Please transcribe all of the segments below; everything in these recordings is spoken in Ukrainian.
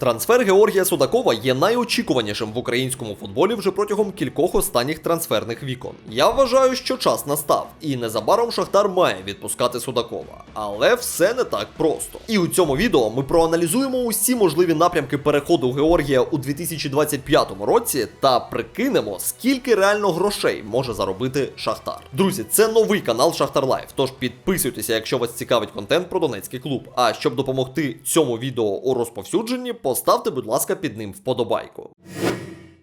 Трансфер Георгія Судакова є найочікуванішим в українському футболі вже протягом кількох останніх трансферних вікон. Я вважаю, що час настав, і незабаром Шахтар має відпускати Судакова. Але все не так просто. І у цьому відео ми проаналізуємо усі можливі напрямки переходу Георгія у 2025 році та прикинемо, скільки реально грошей може заробити Шахтар. Друзі, це новий канал Шахтар Лайф. Тож підписуйтеся, якщо вас цікавить контент про Донецький клуб. А щоб допомогти цьому відео у розповсюдженні, поставте, будь ласка, під ним вподобайку.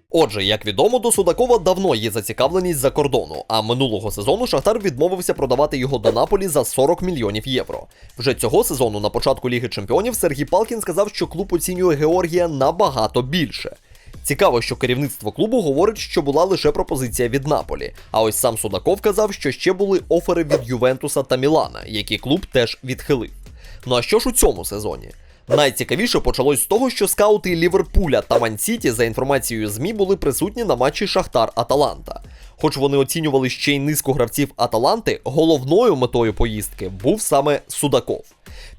Отже, як відомо, до Судакова давно є зацікавленість за кордону, а минулого сезону Шахтар відмовився продавати його до Наполі за 40 мільйонів євро. Вже цього сезону, на початку Ліги Чемпіонів, Сергій Палкін сказав, що клуб оцінює Георгія набагато більше. Цікаво, що керівництво клубу говорить, що була лише пропозиція від Наполі. А ось сам Судаков казав, що ще були офери від Ювентуса та Мілана, які клуб теж відхилив. Ну а що ж у цьому сезоні? Найцікавіше почалось з того, що скаути Ліверпуля та Мансіті, за інформацією ЗМІ, були присутні на матчі Шахтар Аталанта. Хоч вони оцінювали ще й низку гравців Аталанти, головною метою поїздки був саме Судаков.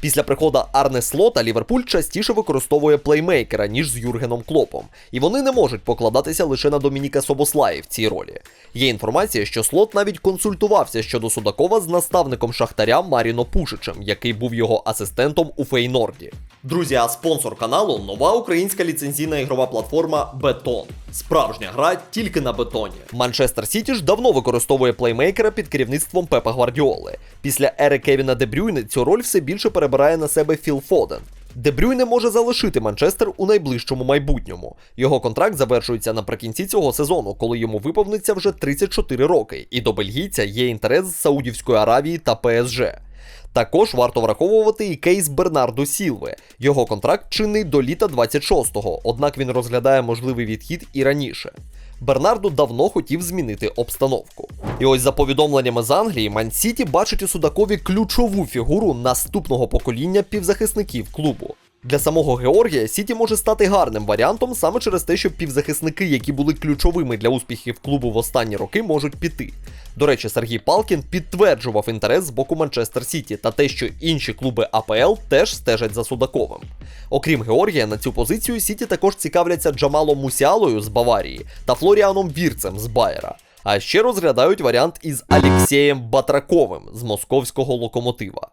Після приходу Арне Слота Ліверпуль частіше використовує плеймейкера, ніж з Юргеном Клопом, і вони не можуть покладатися лише на Домініка Собослаї в цій ролі. Є інформація, що Слот навіть консультувався щодо Судакова з наставником Шахтаря Маріно Пушичем, який був його асистентом у Фейнорді. Друзі, а спонсор каналу нова українська ліцензійна ігрова платформа Бетон. Справжня гра тільки на бетоні. Манчестер Сіті ж давно використовує плеймейкера під керівництвом Пепа Гвардіоли. Після ери Кевіна Дебрюйне цю роль все більше перебирає на себе Філ Фоден. Дебрюйне може залишити Манчестер у найближчому майбутньому. Його контракт завершується наприкінці цього сезону, коли йому виповниться вже 34 роки, і до бельгійця є інтерес з Саудівської Аравії та ПСЖ. Також варто враховувати і кейс Бернарду Сілви. Його контракт чинний до літа 26-го, однак він розглядає можливий відхід і раніше. Бернардо давно хотів змінити обстановку. І ось за повідомленнями з Англії, Ман-Сіті бачить у Судакові ключову фігуру наступного покоління півзахисників клубу. Для самого Георгія Сіті може стати гарним варіантом саме через те, що півзахисники, які були ключовими для успіхів клубу в останні роки, можуть піти. До речі, Сергій Палкін підтверджував інтерес з боку Манчестер Сіті та те, що інші клуби АПЛ теж стежать за Судаковим. Окрім Георгія, на цю позицію Сіті також цікавляться Джамалом Мусіалою з Баварії та Флоріаном Вірцем з Байера. А ще розглядають варіант із Алексієм Батраковим з московського локомотива.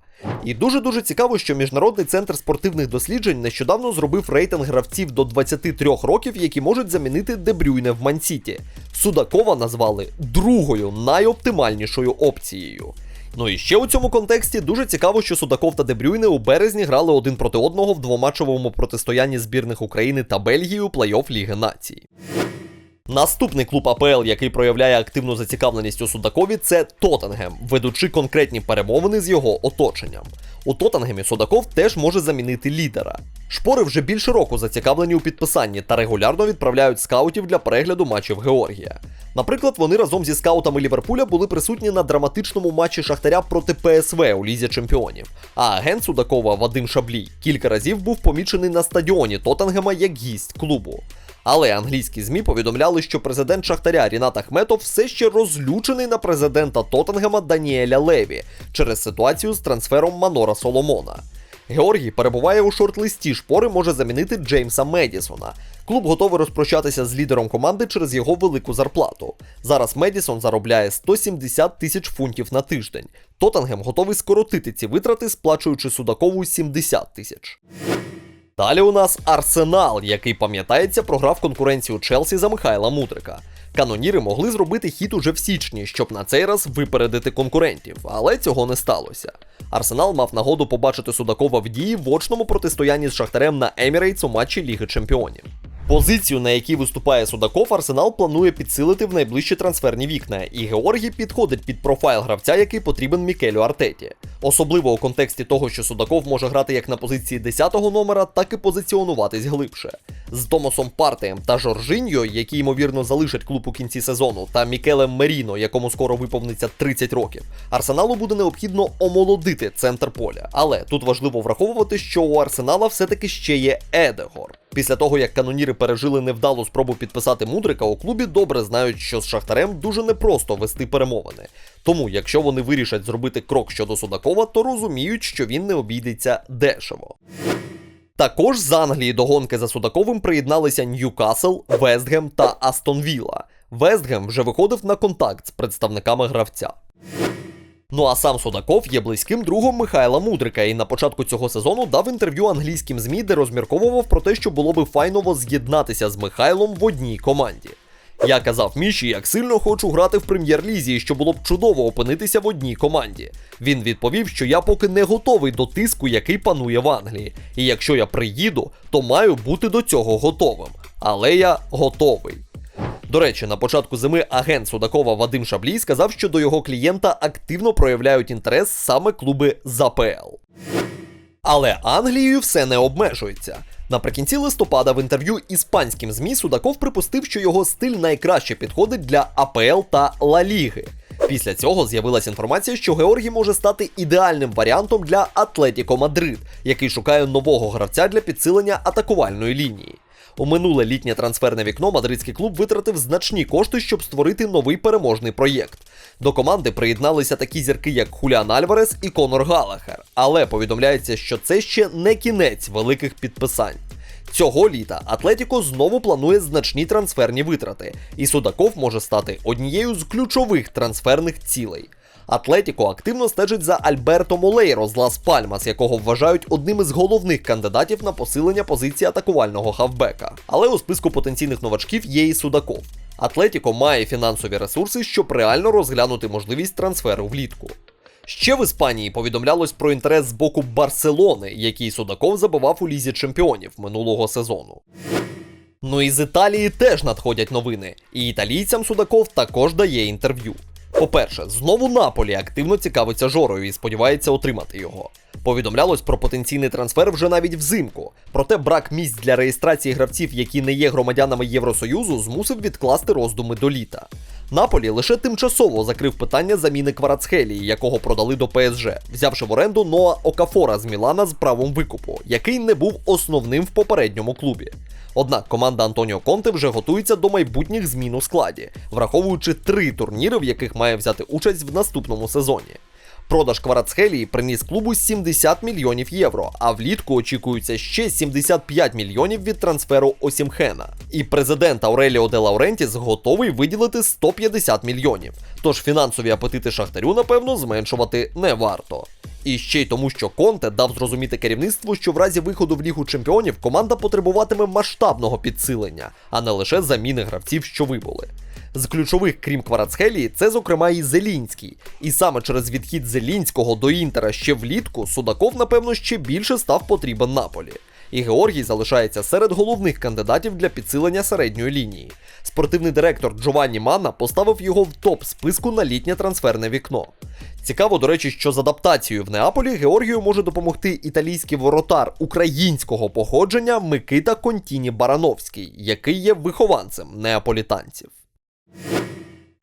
І дуже-дуже цікаво, що Міжнародний центр спортивних досліджень нещодавно зробив рейтинг гравців до 23 років, які можуть замінити Дебрюйне в Мансіті. Судакова назвали другою найоптимальнішою опцією. Ну і ще у цьому контексті дуже цікаво, що Судаков та Дебрюйне у березні грали один проти одного в двоматчевому протистоянні збірних України та Бельгії у плей-офф Ліги Націй. Наступний клуб АПЛ, який проявляє активну зацікавленість у Судакові, це Тоттенгем, ведучи конкретні перемовини з його оточенням. У Тоттенгемі Судаков теж може замінити лідера. Шпори вже більше року зацікавлені у підписанні та регулярно відправляють скаутів для перегляду матчів Георгія. Наприклад, вони разом зі скаутами Ліверпуля були присутні на драматичному матчі Шахтаря проти ПСВ у Лізі Чемпіонів. А агент Судакова Вадим Шаблій кілька разів був помічений на стадіоні Тоттенгема як гість клубу. Але англійські ЗМІ повідомляли, що президент Шахтаря Рінат Ахметов все ще розлючений на президента Тоттенгема Даніеля Леві через ситуацію з трансфером Манора Соломона. Георгій перебуває у шорт-листі шпори, може замінити Джеймса Медісона. Клуб готовий розпрощатися з лідером команди через його велику зарплату. Зараз Медісон заробляє 170 тисяч фунтів на тиждень. Тоттенгем готовий скоротити ці витрати, сплачуючи Судакову 70 тисяч. Далі у нас Арсенал, який пам'ятається, програв конкуренцію Челсі за Михайла Мудрика. Каноніри могли зробити хід уже в січні, щоб на цей раз випередити конкурентів, але цього не сталося. Арсенал мав нагоду побачити Судакова в дії в очному протистоянні з Шахтарем на Емірейтс у матчі Ліги Чемпіонів. Позицію, на якій виступає Судаков, Арсенал планує підсилити в найближчі трансферні вікна, і Георгій підходить під профайл гравця, який потрібен Мікелю Артеті. Особливо у контексті того, що Судаков може грати як на позиції 10-го номера, так і позиціонуватись глибше. З Томасом Партеєм та Жоржиньо, які ймовірно залишать клуб у кінці сезону, та Мікелем Меріно, якому скоро виповниться 30 років, Арсеналу буде необхідно омолодити центр поля. Але тут важливо враховувати, що у Арсенала все-таки ще є Едегор. Після того, як каноніри пережили невдалу спробу підписати мудрика, у клубі добре знають, що з Шахтарем дуже непросто вести перемовини. Тому, якщо вони вирішать зробити крок щодо Судакова, то розуміють, що він не обійдеться дешево. Також з Англії до гонки за Судаковим приєдналися Ньюкасл, Вестгем та Астон Вілла. Вестгем вже виходив на контакт з представниками гравця. Ну а сам Судаков є близьким другом Михайла Мудрика і на початку цього сезону дав інтерв'ю англійським ЗМІ, де розмірковував про те, що було би файново з'єднатися з Михайлом в одній команді. Я казав Міші, як сильно хочу грати в прем'єр-лізі, і що було б чудово опинитися в одній команді. Він відповів, що я поки не готовий до тиску, який панує в Англії. І якщо я приїду, то маю бути до цього готовим. Але я готовий. До речі, на початку зими агент Судакова Вадим Шаблій сказав, що до його клієнта активно проявляють інтерес саме клуби з АПЛ. Але Англією все не обмежується. Наприкінці листопада в інтерв'ю іспанським ЗМІ Судаков припустив, що його стиль найкраще підходить для АПЛ та Ла Ліги. Після цього з'явилася інформація, що Георгій може стати ідеальним варіантом для Атлетіко Мадрид, який шукає нового гравця для підсилення атакувальної лінії. У минуле літнє трансферне вікно мадридський клуб витратив значні кошти, щоб створити новий переможний проєкт. До команди приєдналися такі зірки, як Хуліан Альварес і Конор Галахер. Але повідомляється, що це ще не кінець великих підписань. Цього літа Атлетіко знову планує значні трансферні витрати, і Судаков може стати однією з ключових трансферних цілей. Атлетіко активно стежить за Альберто Молейро з Лас Пальмас, якого вважають одним із головних кандидатів на посилення позиції атакувального хавбека. Але у списку потенційних новачків є і Судаков. Атлетіко має фінансові ресурси, щоб реально розглянути можливість трансферу влітку. Ще в Іспанії повідомлялось про інтерес з боку Барселони, який Судаков забивав у лізі чемпіонів минулого сезону. Ну і з Італії теж надходять новини, і італійцям Судаков також дає інтерв'ю. По-перше, знову Наполі активно цікавиться Жорою і сподівається отримати його. Повідомлялось про потенційний трансфер вже навіть взимку. Проте брак місць для реєстрації гравців, які не є громадянами Євросоюзу, змусив відкласти роздуми до літа. Наполі лише тимчасово закрив питання заміни Кварацхелії, якого продали до ПСЖ, взявши в оренду Ноа Окафора з Мілана з правом викупу, який не був основним в попередньому клубі. Однак команда Антоніо Конте вже готується до майбутніх змін у складі, враховуючи три турніри, в яких має взяти участь в наступному сезоні. Продаж Кварацхелії приніс клубу 70 мільйонів євро, а влітку очікується ще 75 мільйонів від трансферу Осімхена. І президент Ауреліо де Лаурентіс готовий виділити 150 мільйонів. Тож фінансові апетити Шахтарю, напевно, зменшувати не варто. І ще й тому, що Конте дав зрозуміти керівництву, що в разі виходу в Лігу Чемпіонів команда потребуватиме масштабного підсилення, а не лише заміни гравців, що вибули. З ключових, крім Кварацхелії, це зокрема і Зелінський. І саме через відхід Зелінського до Інтера ще влітку Судаков, напевно, ще більше став потрібен Наполі. І Георгій залишається серед головних кандидатів для підсилення середньої лінії. Спортивний директор Джованні Манна поставив його в топ списку на літнє трансферне вікно. Цікаво, до речі, що з адаптацією в Неаполі Георгію може допомогти італійський воротар українського походження Микита Контіні Барановський, який є вихованцем неаполітанців. you.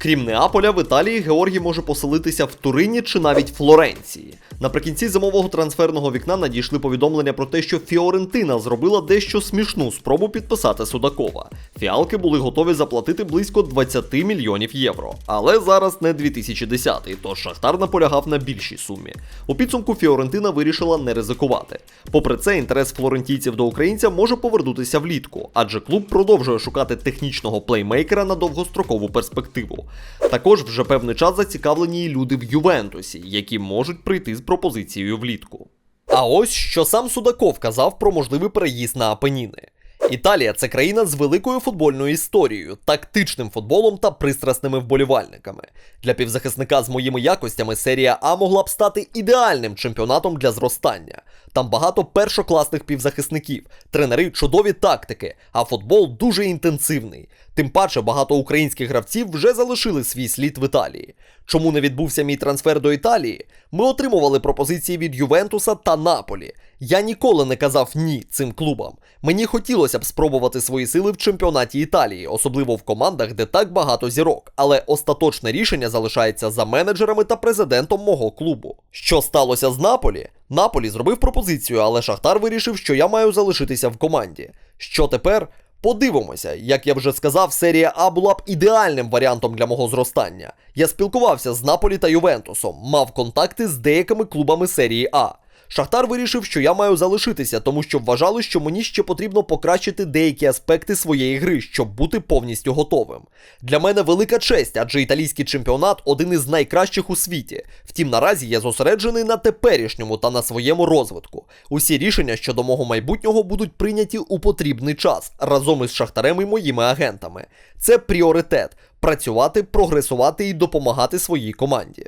Крім Неаполя, в Італії Георгій може поселитися в Турині чи навіть Флоренції. Наприкінці зимового трансферного вікна надійшли повідомлення про те, що Фіорентина зробила дещо смішну спробу підписати Судакова. Фіалки були готові заплатити близько 20 мільйонів євро. Але зараз не 2010, тож Шахтар наполягав на більшій сумі. У підсумку Фіорентина вирішила не ризикувати. Попри це, інтерес флорентійців до українця може повернутися влітку, адже клуб продовжує шукати технічного плеймейкера на довгострокову перспективу. Також вже певний час зацікавлені і люди в Ювентусі, які можуть прийти з пропозицією влітку. А ось що сам Судаков казав про можливий переїзд на Апеніни. Італія це країна з великою футбольною історією, тактичним футболом та пристрасними вболівальниками. Для півзахисника з моїми якостями серія А могла б стати ідеальним чемпіонатом для зростання. Там багато першокласних півзахисників, тренери чудові тактики, а футбол дуже інтенсивний. Тим паче багато українських гравців вже залишили свій слід в Італії. Чому не відбувся мій трансфер до Італії? Ми отримували пропозиції від Ювентуса та Наполі. Я ніколи не казав ні цим клубам. Мені хотілося б спробувати свої сили в чемпіонаті Італії, особливо в командах, де так багато зірок. Але остаточне рішення залишається за менеджерами та президентом мого клубу. Що сталося з Наполі? Наполі зробив пропозицію, але Шахтар вирішив, що я маю залишитися в команді. Що тепер? Подивимося, як я вже сказав, серія А була б ідеальним варіантом для мого зростання. Я спілкувався з Наполі та Ювентусом, мав контакти з деякими клубами серії А. Шахтар вирішив, що я маю залишитися, тому що вважали, що мені ще потрібно покращити деякі аспекти своєї гри, щоб бути повністю готовим. Для мене велика честь, адже італійський чемпіонат один із найкращих у світі. Втім, наразі я зосереджений на теперішньому та на своєму розвитку. Усі рішення щодо мого майбутнього будуть прийняті у потрібний час разом із шахтарем і моїми агентами. Це пріоритет працювати, прогресувати і допомагати своїй команді.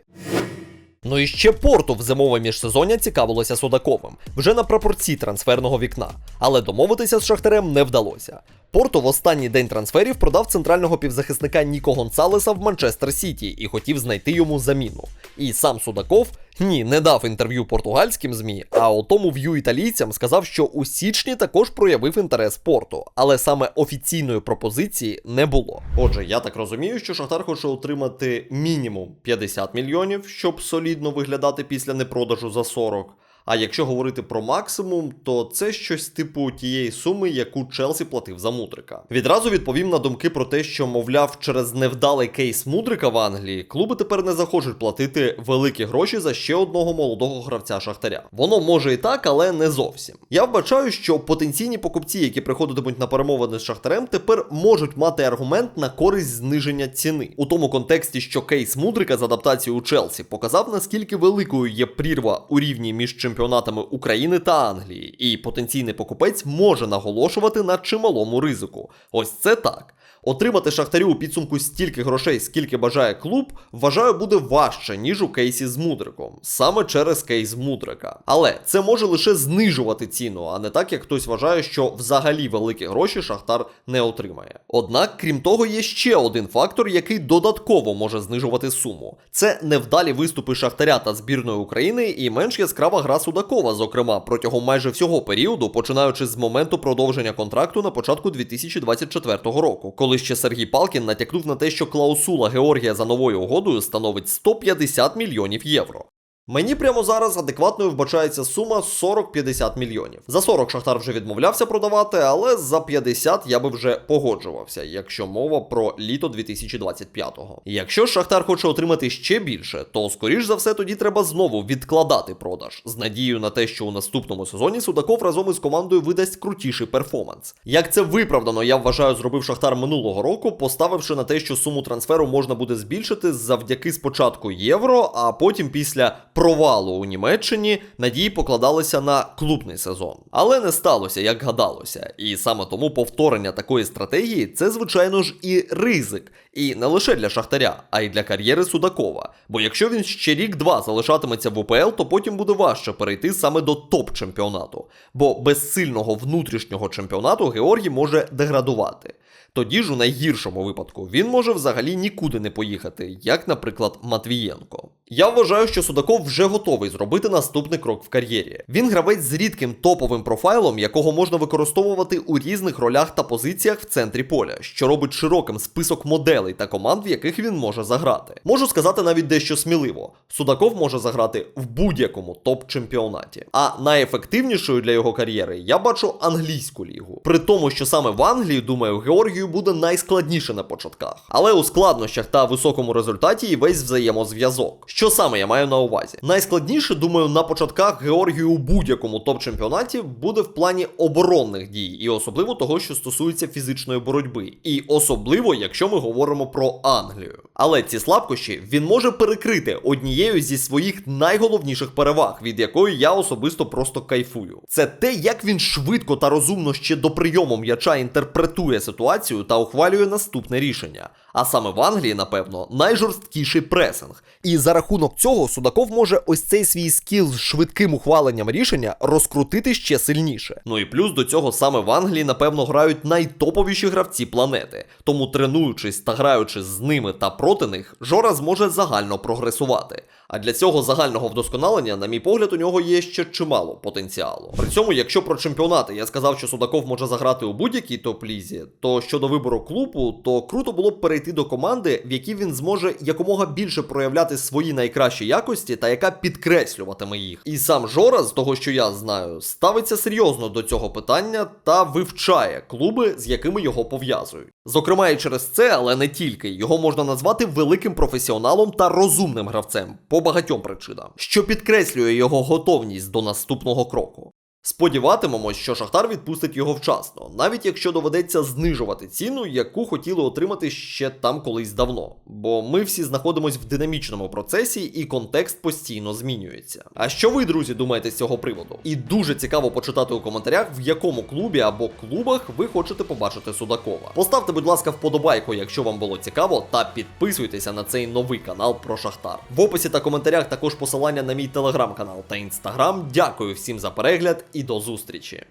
Ну і ще порту в зимове міжсезоння цікавилося Судаковим вже на прапорці трансферного вікна, але домовитися з Шахтарем не вдалося. Порту в останній день трансферів продав центрального півзахисника Ніко Гонсалеса в Манчестер Сіті і хотів знайти йому заміну. І сам Судаков ні, не дав інтерв'ю португальським ЗМІ, а у тому в'ю італійцям сказав, що у січні також проявив інтерес порту, але саме офіційної пропозиції не було. Отже, я так розумію, що Шахтар хоче отримати мінімум 50 мільйонів, щоб солідно виглядати після непродажу за 40. А якщо говорити про максимум, то це щось типу тієї суми, яку Челсі платив за Мудрика. Відразу відповім на думки про те, що, мовляв, через невдалий кейс Мудрика в Англії клуби тепер не захочуть платити великі гроші за ще одного молодого гравця Шахтаря. Воно може і так, але не зовсім. Я вбачаю, що потенційні покупці, які приходитимуть на перемовини з Шахтарем, тепер можуть мати аргумент на користь зниження ціни. У тому контексті, що кейс Мудрика з адаптацією Челсі показав, наскільки великою є прірва у рівні між чемпіонатами України та Англії, і потенційний покупець може наголошувати на чималому ризику. Ось це так. Отримати шахтарю у підсумку стільки грошей, скільки бажає клуб, вважаю, буде важче, ніж у кейсі з Мудриком, саме через кейс Мудрика. Але це може лише знижувати ціну, а не так, як хтось вважає, що взагалі великі гроші Шахтар не отримає. Однак, крім того, є ще один фактор, який додатково може знижувати суму. Це невдалі виступи Шахтаря та збірної України і менш яскрава гра Судакова, зокрема, протягом майже всього періоду, починаючи з моменту продовження контракту на початку 2024 року, коли ще Сергій Палкін натякнув на те, що клаусула Георгія за новою угодою становить 150 мільйонів євро. Мені прямо зараз адекватною вбачається сума 40-50 мільйонів. За 40 Шахтар вже відмовлявся продавати, але за 50 я би вже погоджувався, якщо мова про літо 2025-го. Якщо Шахтар хоче отримати ще більше, то скоріш за все тоді треба знову відкладати продаж з надією на те, що у наступному сезоні Судаков разом із командою видасть крутіший перформанс. Як це виправдано, я вважаю, зробив Шахтар минулого року, поставивши на те, що суму трансферу можна буде збільшити завдяки спочатку євро, а потім після провалу у Німеччині надії покладалися на клубний сезон. Але не сталося, як гадалося. І саме тому повторення такої стратегії це, звичайно ж, і ризик. І не лише для Шахтаря, а й для кар'єри Судакова. Бо якщо він ще рік-два залишатиметься в УПЛ, то потім буде важче перейти саме до топ-чемпіонату. Бо без сильного внутрішнього чемпіонату Георгій може деградувати. Тоді ж у найгіршому випадку він може взагалі нікуди не поїхати, як, наприклад, Матвієнко. Я вважаю, що Судаков вже готовий зробити наступний крок в кар'єрі. Він гравець з рідким топовим профайлом, якого можна використовувати у різних ролях та позиціях в центрі поля, що робить широким список моделей та команд, в яких він може заграти. Можу сказати навіть дещо сміливо: Судаков може заграти в будь-якому топ-чемпіонаті. А найефективнішою для його кар'єри я бачу англійську лігу. При тому, що саме в Англії, думаю, Георгію буде найскладніше на початках. Але у складнощах та високому результаті і весь взаємозв'язок. Що саме я маю на увазі? Найскладніше, думаю, на початках Георгію у будь-якому топ-чемпіонаті буде в плані оборонних дій, і особливо того, що стосується фізичної боротьби, і особливо, якщо ми говоримо про Англію. Але ці слабкощі він може перекрити однією зі своїх найголовніших переваг, від якої я особисто просто кайфую. Це те, як він швидко та розумно ще до прийому м'яча інтерпретує ситуацію та ухвалює наступне рішення. А саме в Англії, напевно, найжорсткіший пресинг. І за рахунок цього Судаков може ось цей свій скіл з швидким ухваленням рішення розкрутити ще сильніше. Ну і плюс до цього саме в Англії, напевно, грають найтоповіші гравці планети. Тому тренуючись та граючи з ними та проти них, Жора зможе загально прогресувати. А для цього загального вдосконалення, на мій погляд, у нього є ще чимало потенціалу. При цьому, якщо про чемпіонати я сказав, що Судаков може заграти у будь-якій топ-лізі, то щодо вибору клубу, то круто було б перейти до команди, в якій він зможе якомога більше проявляти свої найкращі якості та яка підкреслюватиме їх. І сам Жора, з того, що я знаю, ставиться серйозно до цього питання та вивчає клуби, з якими його пов'язують. Зокрема, і через це, але не тільки, його можна назвати великим професіоналом та розумним гравцем по багатьом причинам, що підкреслює його готовність до наступного кроку. Сподіватимемось, що Шахтар відпустить його вчасно, навіть якщо доведеться знижувати ціну, яку хотіли отримати ще там колись давно. Бо ми всі знаходимося в динамічному процесі і контекст постійно змінюється. А що ви, друзі, думаєте з цього приводу? І дуже цікаво почитати у коментарях, в якому клубі або клубах ви хочете побачити Судакова. Поставте, будь ласка, вподобайку, якщо вам було цікаво, та підписуйтеся на цей новий канал про Шахтар. В описі та коментарях також посилання на мій телеграм-канал та інстаграм. Дякую всім за перегляд і до зустрічі!